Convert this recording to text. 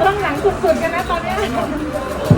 ต้องหลังสุดๆกันนะตอนนี้